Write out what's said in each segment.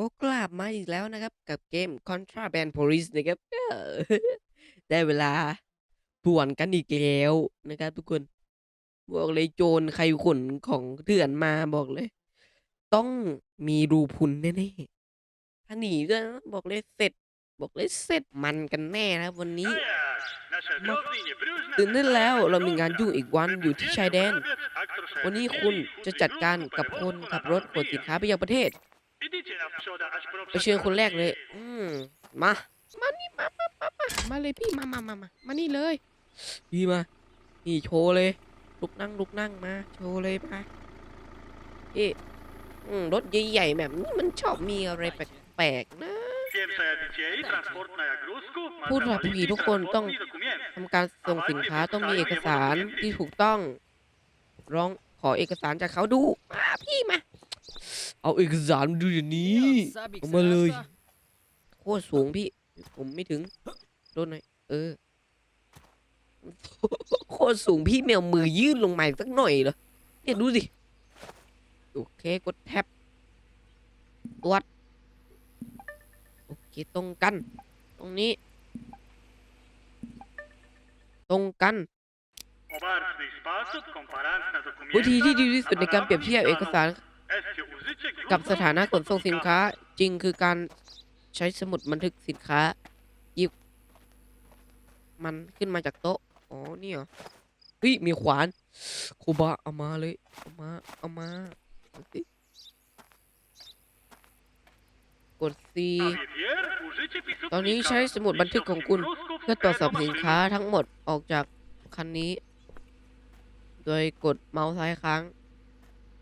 ก็กลับมาอีกแล้วนะครับ กับเกม Contraband Police นะครับได้เวลาป่วนกันอีกแล้วนะครับ ทุกคน บอกเลยโจรใครขนของเถื่อนมาบอกเลย ต้องมีรูพุนแน่ๆถ้าหนีด้วยบอกเลยเสร็จ บอกเลยเสร็จมันกันแน่นะวันนี้ตื่นได้แล้วเรามีงานยุ่งอีกวันอยู่ที่ชายแดน วันนี้คุณจะจัดการกับคนขับรถขนสินค้าไปยังประเทศ ไปเชิญคนแรกเลย อืมมา มานี่มามามามามาเลยพี่มามามามามานี่เลย พี่มา นี่โชว์เลย ลุกนั่งลุกนั่งมา โชว์เลยมาพี่อืมรถใหญ่ๆแบบนี้มันชอบมีอะไรแปลกๆนะผู้ขับขี่ทุกคนต้องทำการส่งสินค้าต้องมีเอกสารที่ถูกต้อง ร้องขอเอกสารจากเขาดูมาพี่มา เอาเอกสารมาดูอย่างนี้เอามาเลย โคตรสูงพี่ ผมไม่ถึงโดนหน่อย เออ โคตรสูงพี่แมวมือยื่นลงมาอีกสักหน่อยเหรอ เนี่ยดูสิ โอเคกดแท็บตรวจโอเคตรงกัน ตรงนี้ ตรงกันวิวิธีธีที่ที่ดีดีที่ที่สุสุดดในในกาการรเปเปรีรียยบบเทีเทียยบบเอเอกกสาสารร กับสถานะขนส่งสินค้าจริงคือการใช้สมุดบันทึกสินค้า หยิบ มันขึ้นมาจากโต๊ะ อ๋อ นี่เหรอเฮ้ยมีขวานโคบะเอามาเลย เอามา เอามา กด C ตอนนี้ใช้สมุดบันทึกของคุณเพื่อตรวจสอบสินค้าค้าทั้งหมดออกจากคันนี้ โดยกดเมาส์ซ้ายค้าง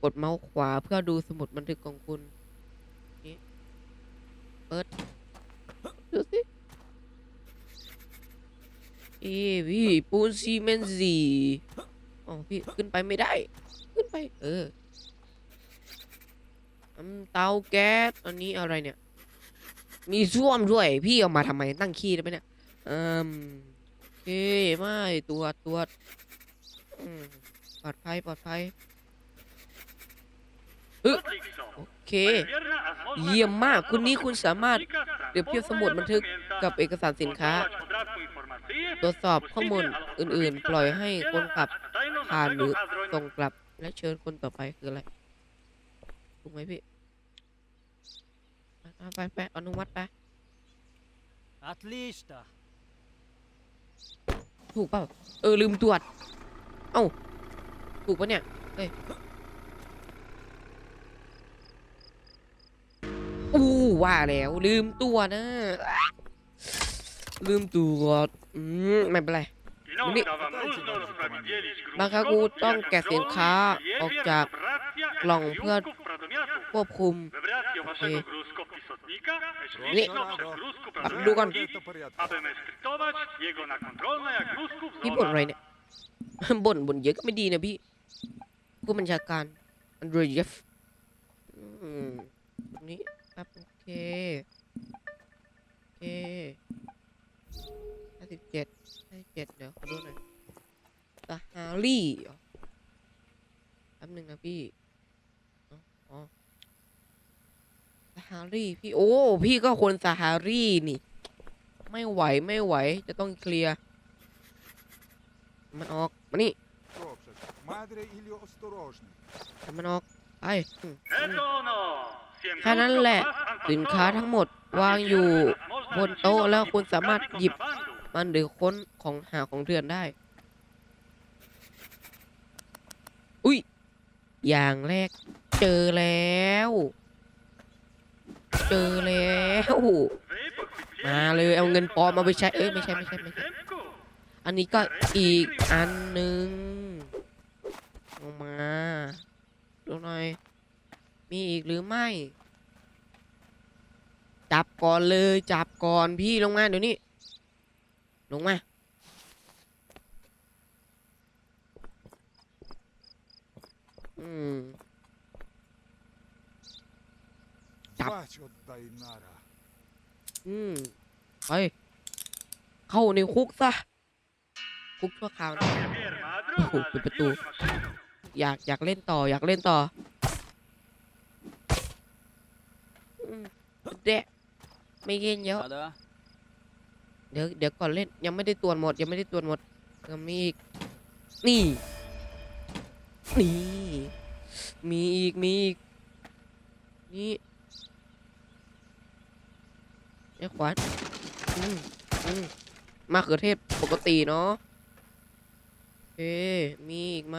กดเมาส์ขวาเพื่อดูสมุดบันทึกของคุณนี่เปิด ดูสิ เอ้พี่ปูนซีเมนต์สีอ๋อพี่ขึ้นไปไม่ได้ ขึ้นไป เออเตาแก๊ส อันนี้อะไรเนี่ย มีส้วมด้วย พี่เอามาทำไมตั้งขี้ได้ไหมเนี่ยอืมโอเคไม่ตรวจตรวจอืมปลอดภัยปลอดภัย โอเค เยี่ยมมากคุณนี้คุณสามารถเดี๋ยวเทียบสมุดบันทึกกับเอกสารสินค้า ตรวจสอบข้อมูลอื่น ๆ ปล่อยให้คนกลับผ่านหรือส่งกลับ และเชิญคนต่อไปคืออะไรถูกไหมพี่ไปไปอนุมัติไปถูกปล่าเออลืมตรวจ เอ้า ถูกปะเนี่ยเฮ้ย ว่าแล้ว ลืมตัวนะ ลืมตัวอไม่เป็นไรนี่บางครั้งกูต้องแกะสินค้าออกจากกล่องเพื่อควบคุมนี่ดูก่อนพี่บ่นอะไรเนี่ยบ่นบ่นเยอะก็ไม่ดีนะพี่ผู้บัญชาการอันเดรเยฟ เคเคห้าสิบเจ็ดห้าสิบเจ็ดเดี๋ยวขอดูหน่อยตาฮารี่แป๊บหนึ่งนะพี่อ๋อซาฮารี่พี่โอ้ พี่ก็คนซาฮารี่นี่ ไม่ไหวไม่ไหว จะต้องเคลียร์มันออก มานี่ มันออก ไอ้ แค่นั้นแหละสินค้าทั้งหมดวางอยู่บนโต๊ะแล้วคุณสามารถหยิบมันหรือค้นของหาของเถื่อนได้ อุ้ย อย่างแรก เจอแล้ว เจอแล้ว มาเลยเอาเงินปลอมมาไปใช้ เอ้ยไม่ใช่ไม่ใช่ไม่ใช่ อันนี้ก็อีกอันหนึ่งลงมาดูหน่อย มีอีกหรือไม่ จับก่อนเลยจับก่อนพี่ลงมาเดี๋ยวนี้ ลงมา อืม จับ อืมไปเข้าในคุกซะ คุกชั่วคราวนะโอ้โหปิดประตู อยากอยากเล่นต่ออยากเล่นต่อ อืมแดะไม่เย็นเยอะ Ada. เดี๋ยวเดี๋ยวก่อนเล่นยังไม่ได้ตรวจหมด ยังไม่ได้ตรวจหมดยังมีอีก นี่ นี่ มีอีกมีอีก นี่ไอ้ขวานอืมอืมมะเขือเทศปกติเนาะโอเคมีอีกไหม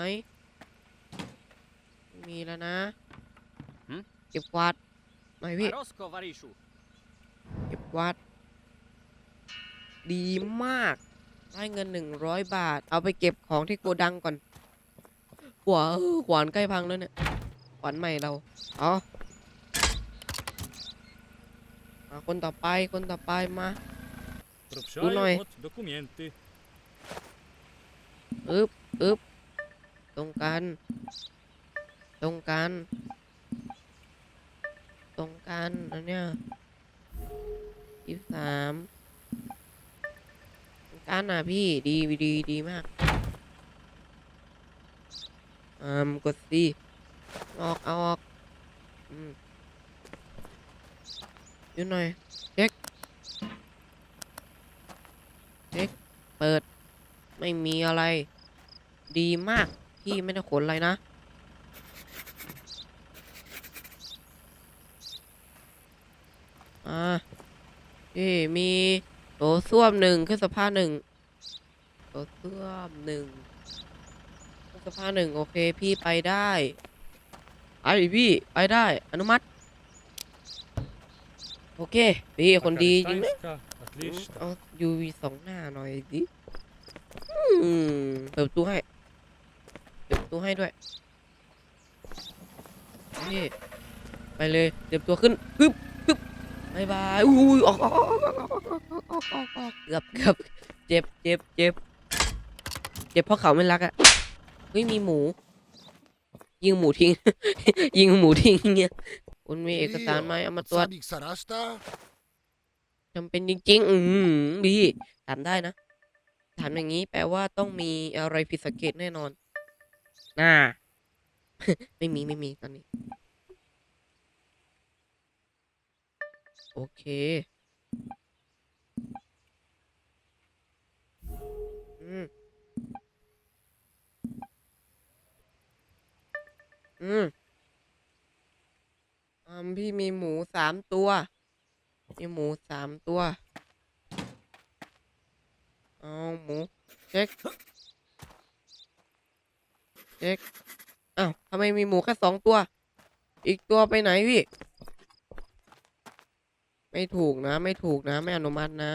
ไม่มีแล้วนะหึเก็บกวาด ไม่พี่เก็บวัด ดีมากได้เงินหนึ่งร้อยบาท เอาไปเก็บของที่โกดังก่อนหัวขวานใกล้พังแล้วเนี่ยขวานใหม่เราเอาคนต่อไปคนต่อไปมาดูหน่อยอึบอึบตรงกัน ตรงกัน ตรงกันอันเนี้ยยี่สามตรงกันนะพี่ดีดีดีมากอืมกดสิออกเอาออกอืมอยู่หน่อยเช็คเช็คเปิด ไม่มีอะไร ดีมาก พี่ไม่ได้ขนอะไรนะ อ่านี่มีโถส้วมหนึ่งเครื่องซักผ้หนึ่งโถส้วมหนึ่งเครื่องซักผ้หนึ่งโอเค พี่ไปได้ไอพี่ไปได้ อนุมัติ โอเค พี่คนดีจริงนะเอายูวีสองหน้าหน่อยดิเปิดประตูให้เปิดประตูให้ด้วยนี่ไปเลยเตรียมตัวขึ้นปึ๊บ บายบายอุ้ยออกออกออกออกออกออกออกออกออกเกือบเกือบเจ็บเจ็บเจ็บเจ็บเพราะเขาไม่รักอะเฮ้ยมีหมู ยิงหมูทิ้ง ยิงหมูทิ้งเงี้ยคุณมีเอกสารไหมเอามาตรวจจำเป็นจริง ๆ อืมบีถามได้นะถามอย่างนี้แปลว่าต้องมีอะไรผิดสังเกตแน่นอนน่าไม่มีไม่มีตอนนี้ อเค อืม อืมอืมพี่มีหมูสามตัว มีหมูสามตัว เอาหมู เช็ค เช็คอ้าวทำไมมีหมูแค่สองตัว อีกตัวไปไหนพี่ ไม่ถูกนะ ไม่ถูกนะ ไม่อนุมัตินะ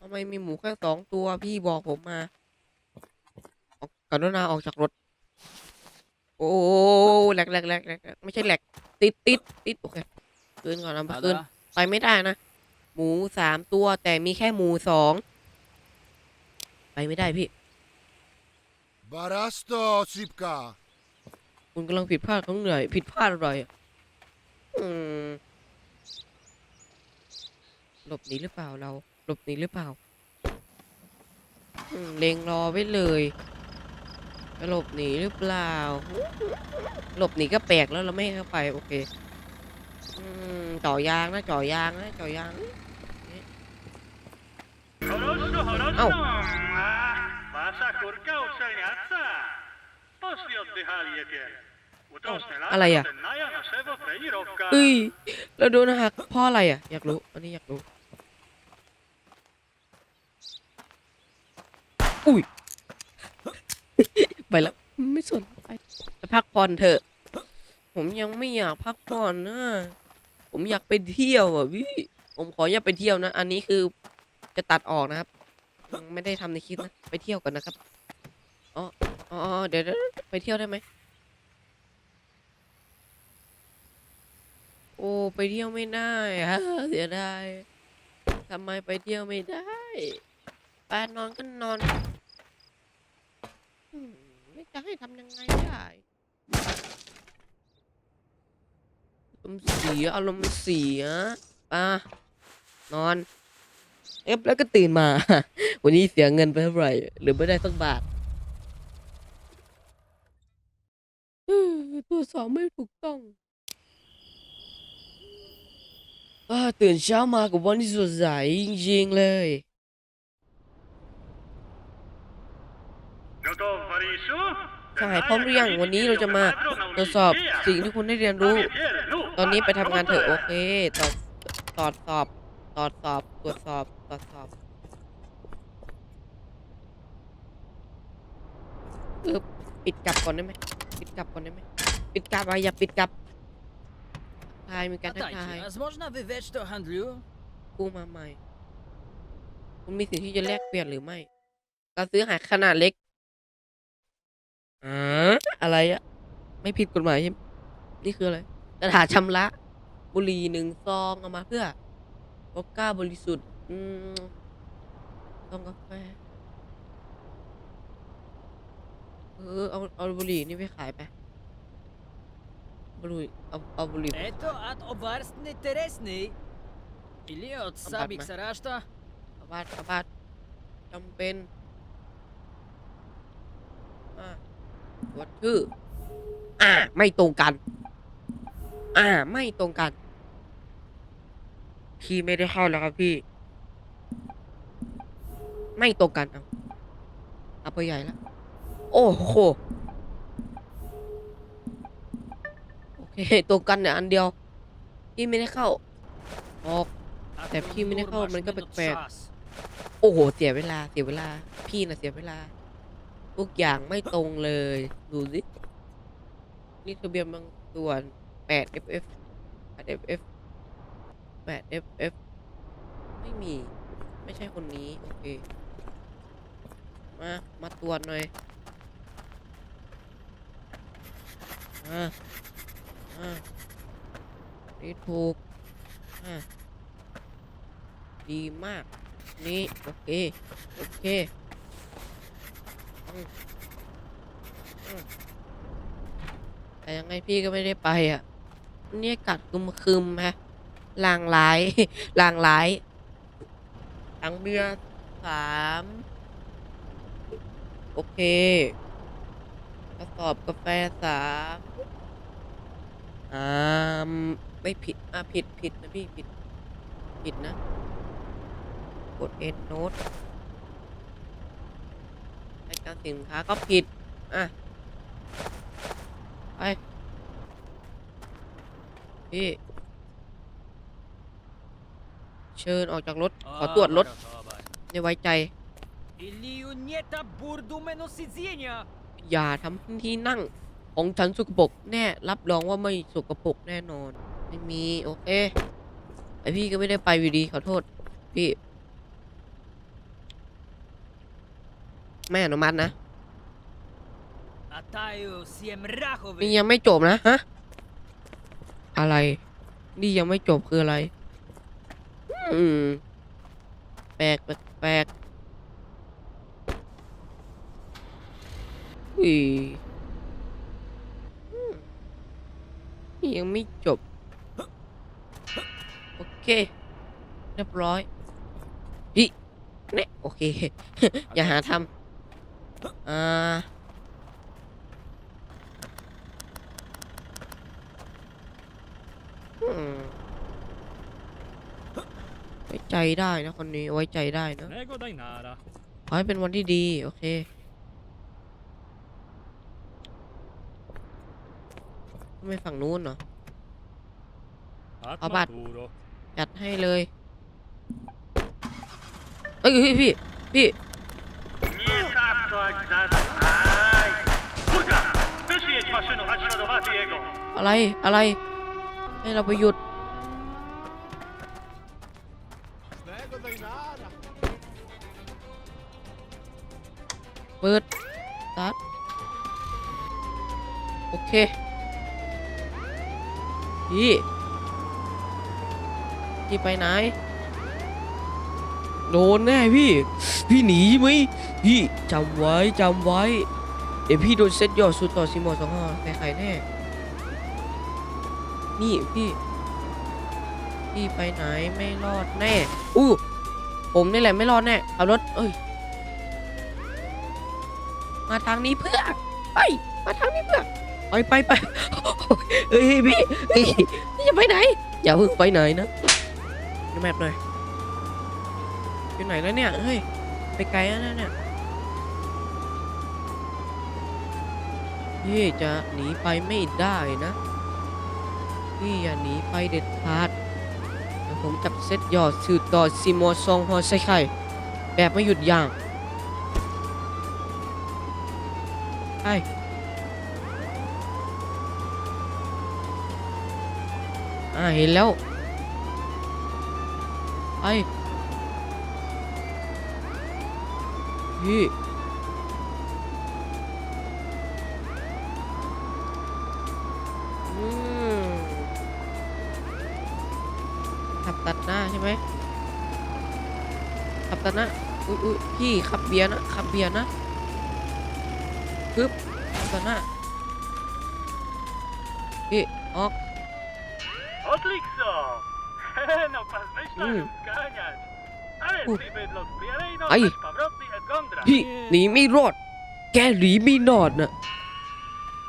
ทำไมมีหมูแค่สองตัวพี่บอกผมมาออกกรุณาออกจากรถ โอ้แหลกแหลกแหลกแหลกแหลกไม่ใช่แหลก ติดติดติดโอเคคืนก่อนนะคืน Ada. ไปไม่ได้นะ หมูสามตัวแต่มีแค่หมูสองไปไม่ได้พี่ Barasto, Sipka. คุณกำลังผิดพลาดของเหนื่อยผิดพลาดอะไรอะอืม หลบหนีหรือเปล่าเรา หลบหนีหรือเปล่าเล็งรอไว้เลยจะหลบหนีหรือเปล่า หลบหนีก็แปลกแล้วเราไม่ให้เข้าไปโอเคจ่อยางนะจ่อยางนะจ่อยางเอ้าอะไรอะเอ้ยเราโดนหักพ่ออะไรอะ อยากรู้ อันนี้อยากรู้ อุ้ย ไปแล้ว ไม่สนไปพักผ่อนเถอะ ผมยังไม่อยากพักผ่อนนะ ผมอยากไปเที่ยวอะพี่ผมขออยากไปเที่ยวนะ อันนี้คือจะตัดออกนะครับ ไม่ได้ทำในคลิปนะ ไปเที่ยวกันนะครับ อ๋อ อ๋อเดี๋ยวเดี๋ยวไปเที่ยวได้ไหม โอ้ ไปเที่ยวไม่ได้ฮะเสียดายทำไมไปเที่ยวไม่ได้ไปนอนก็นอน อืมไม่จะให้ทำยังไงได้อารมณ์เสียอารมณ์เสียไป่ะนอน เอฟแล้วก็ตื่นมา วันนี้เสียเงินไปเท่าไหร่ หรือไม่ได้สักบาทเออตัวจสอบไม่ถูกต้องเออตื่นเช้ามากับวันที่สดใสจริงๆเลย สหายพร้อมหรือยังวันนี้เราจะมาตรวจสอบสิ่งที่คุณได้เรียนรู้ ตอนนี้ไปทำงานเถอะโอเคตอบตอบสอบตอบสอบตรวจสอบตรวสอบปิดกลับก่อนได้ไหมปิดกลับก่อนได้ไหมปิดกลับอะอย่าปิดกลับทายมีการทักทาย Można กูมาใหม่ คุณมีสิ่งที่จะแลกเปลี่ยนหรือไม่ การซื้อหายขนาดเล็ก อ่าอะไรอะไม่ผิดกฎหมายใช่ไหมนี่คืออะไรกระดาษชำระ บุหรี่หนึ่งซองเอามาเพื่อวอดก้าบริสุทธิ์ อืมต้องกาแฟ เออ เอา เอาบุหรี่นี่ไปขายไป บุหรี่ เอา เอาบุหรี่ไป Это от обарстный интересный. Или от сабик Обратно. сарашта? อาบาดอาบาดจำเป็นอ่า วัดชื่อ อ่า ไม่ตรงกัน อ่า ไม่ตรงกัน พี่ไม่ได้เข้าแล้วครับพี่ ไม่ตรงกันเอาเอาไปใหญ่แล้วโอ้โหโอเคตรงกันเนี่ยอันเดียว พี่ไม่ได้เข้า ออก แต่พี่ไม่ได้เข้ามันก็แปลกโอ้โห เสียเวลา เสียเวลา พี่นะเสียเวลา ทุกอย่างไม่ตรงเลย ดูสินี่ทะเบียนบางส่วน 8 FF 8 FF 8 FF ไม่มี ไม่ใช่คนนี้ โอเค มา มาตรวจหน่อย มามานี่ถูกอ่าดีมาก นี่ โอเค โอเค แต่ยังไงพี่ก็ไม่ได้ไปอะ เนี่ยกัดคึมคึมฮะลางร้ายลางร้ายถังเบียร์สามโอเคกระสอบกาแฟสามอ่าไม่ผิด อะ ผิดผิดนะพี่ ผิด ผิดนะ กด end note ราย จ้าสินค้าก็ผิด อะ ไป พี่ เชิญออกจากรถ ขอตรวจรถไม่ไว้ใจ อย่าทำที่นั่ง ของฉันสุกปกแน่ รับรองว่าไม่สุกปกแน่นอน ไม่มี โอเค ไอพี่ก็ไม่ได้ไปวีดีขอโทษ พี่ ไม่อนุมัตินะนี่ยังไม่จบนะฮะอะไร นี่ยังไม่จบคืออะไร อืม แปลกแปลกอุ้ยนี่ยังไม่จบ โอเค เรียบร้อยอีเนี่ยโอเค อย่าหาทำ อ่าอืมไว้ใจได้นะคนนี้ไว้ใจได้นะ Nego dai nara. ขอให้เป็นวันที่ดี โอเคไม่ฝั่งนู้นเหรอ Abat. Atmaturo. จัดให้เลย เอ้ยพี่ พี่ พี่ อะไรอะไร ให้เราไปหยุด เปิดตาร์ทโอเคพี่พี่ไปไหน โดนแน่พี่ พี่หนีไหมพี่จำไว้จำไว้ เดี๋ยวพี่โดนเซตยอดสุดต่อซีมอสองห้าใครๆแน่ นี่พี่ พี่ไปไหนไม่รอดแน่ อู้ผมนี่แหละไม่รอดแน่ขับรถเอ้ย มาทางนี้เพื่อไปมาทางนี้เพื่อไปไปไปเฮ้ยพี่นี่จะไปไหน อย่าเพิ่งไปไหนนะดูแมปหน่อยอยู่ไหนแล้วเนี่ย เฮ้ย ไปไกลแล้วนะเนี่ยพี่จะหนีไปไม่ได้นะ พี่อย่าหนีไปเด็ดขาดเดี๋ยวผมจับเซตยอดสืบต่อซีโมซองฮอไซไข่แบบไม่หยุดยั้งไปอ่าเห็นแล้วไป พี่อืมขับตัดหน้าใช่ไหมขับตัดหน้า อุ้ยอุ้ยพี่ขับเบียร์นะ ขับเบียร์นะปึ๊บขับตัดหน้าพี่ออก Odlikso! No pas myślał Mm. mm. zganiać. Ale Uf. si bydlo zbieraj, no Aj. masz powrotny od Gondra. พี่หนีไม่รอด แกหนีไม่รอดนะ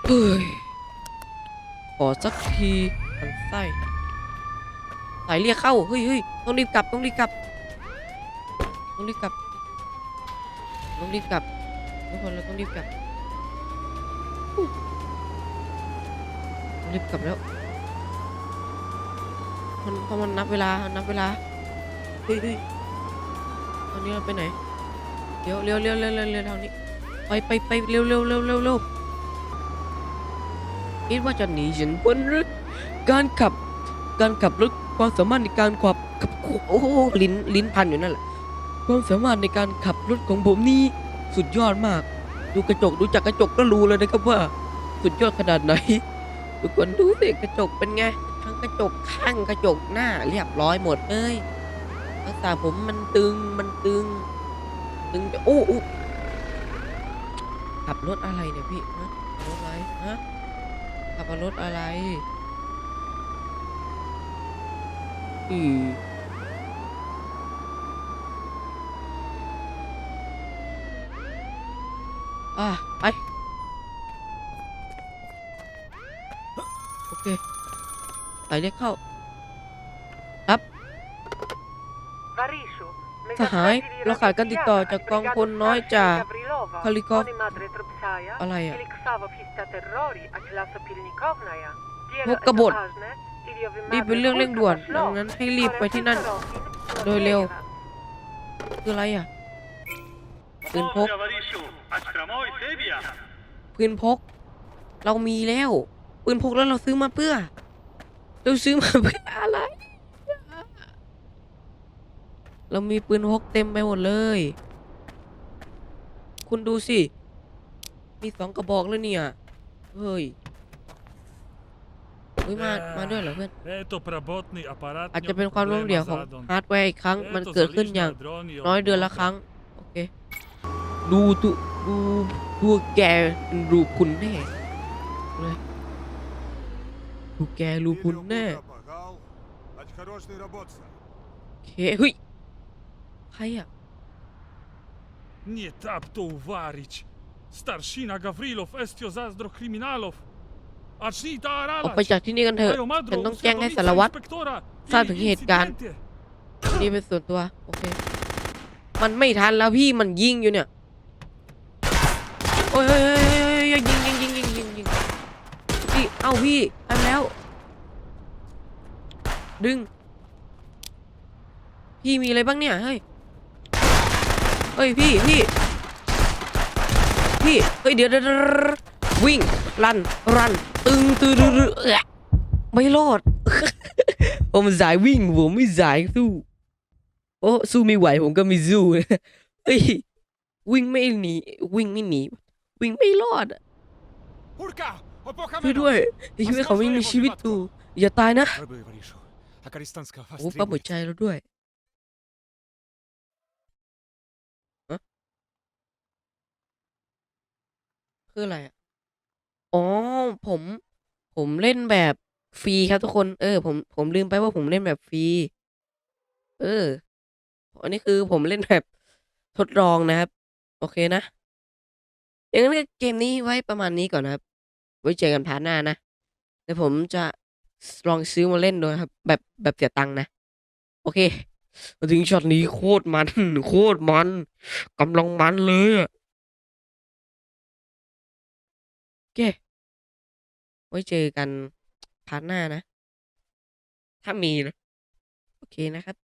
เฮ้ยขอสักทีมันไส้สายเรียกเข้า เฮ้ยเฮ้ยต้องรีบกลับ ต้องรีบกลับ ต้องรีบกลับ ต้องรีบกลับทุกคนเราต้องรีบกลับต้องรีบกลับแล้ว มันเพราะมันนับเวลา นับเวลา เฮ้ยเฮ้ยต อนนี้เราไปไหนเร็วเร็วเร็วเร็วเร็วเร็วทางนี้ ไปไปไปเร็วเร็วเร็วเร็วเร็วคิดว่าจะหนีฉันพ้นหรือการขับ การขับรถความสามารถในการขับขับโอ้โหลิ้นลิ้นพันอยู่นั่นแหละความสามารถในการขับรถของผมนี่สุดยอดมาก ดูกระจกดูจากกระจกก็รู้เลยนะครับว่า สุดยอดขนาดไหนทุกคนดูสิกระจกเป็นไงทั้งกระจกข้างกระจกหน้าเรียบร้อยหมดเลย ลักษณะผมมันตึงมันตึง ตึงจะอู้ขับรถอะไรเนี่ยพี่ฮะรถอะไรฮะขับรถอะไรอืออะไปโอเคสายเรียกเข้า สหายเราขาดการติดต่อจากกองพลน้อยจากคาลิกอฟอะอะไรไรอะพกกบฏนี่เป็นเรื่องเร่งด่วน ดังนั้นให้รีบไปที่นั่น โดยเร็ว คืออะไรอะปืนพก Povia, Varishu, Astramoi, Sebia. ปืนพก เรามีแล้วปืนพกแล้วเราซื้อมาเพื่อ เราซื้อมาเพื่ออะไร เรามีปืนพกเต็มไปหมดเลย คุณดูสิ มีสองกระบอกแล้วเนี่ย เฮ้ยอุ้ยมา มาด้วยเหรอเพื่อน อาจจะเป็นความร่วมเหลวของฮาร์ดแวร์อีกครั้ง มันเกิดขึ้นอย่าง น้อยเดือนละครั้ง โอเค ดูตัวดูตัวแกรูคุณแน่เลยพวแกรูคุณแน่โอเคเฮ้ย ใครอะ Nie tap to uwarić. Starszina Gawrilow, estio zazdro kryminalów. Aczni ta ออกไป aralać. จากที่นี่กันเถอะ Mają madro, ฉันต้องแจ้งให้ uświadomić สารวัตร inspektora. ทราบ i ถึงเหตุการณ์ incydenty. นี่เป็นส่วนตัว โอเค มันไม่ทันแล้วพี่มันยิงอยู่เนี่ย โอ้ยเฮ้ยเฮ้ยเฮ้ยเฮ้ยยิงยิงยิงยิงยิงยิงพี่ เอ้าพี่ทำแล้ว ดึง พี่มีอะไรบ้างเนี่ย เฮ้ย เฮ้ยพี่พี่พี่เฮ้ยเดี๋ยวเดี๋วิ่งรันรันตึงตึงไม่รอดผมสายวิ่งผมไม่สายสู้โอ้สู้ไม่ไหวผมก็ไม่สู้เฮ้ยวิ่งไม่หนีวิ่งไม่หนีวิ่งไม่รอดช่วยด้วยชีวิตเขาไม่มีชีวิตตูอย่าตายนะโอ้ปั๊มหัวใจแล้วด้วย คืออะไรอะอ๋อ ผม ผมเล่นแบบฟรีครับทุกคน เออ ผม ผมลืมไปว่าผมเล่นแบบฟรี เออ อันนี้คือผมเล่นแบบทดลองนะครับ โอเคนะ อย่างนั้นก็เกมนี้ไว้ประมาณนี้ก่อนนะครับ ไว้เจอกันพาร์ทหน้านะ เดี๋ยวผมจะลองซื้อมาเล่นดูครับ แบบแบบเสียตังค์นะ โอเคมาถึงช็อตนี้โคตรมัน โคตรมันกำลังมันเลยอะ เค ไว้เจอกันพาร์ทหน้านะ ถ้ามีนะ โอเคนะครับ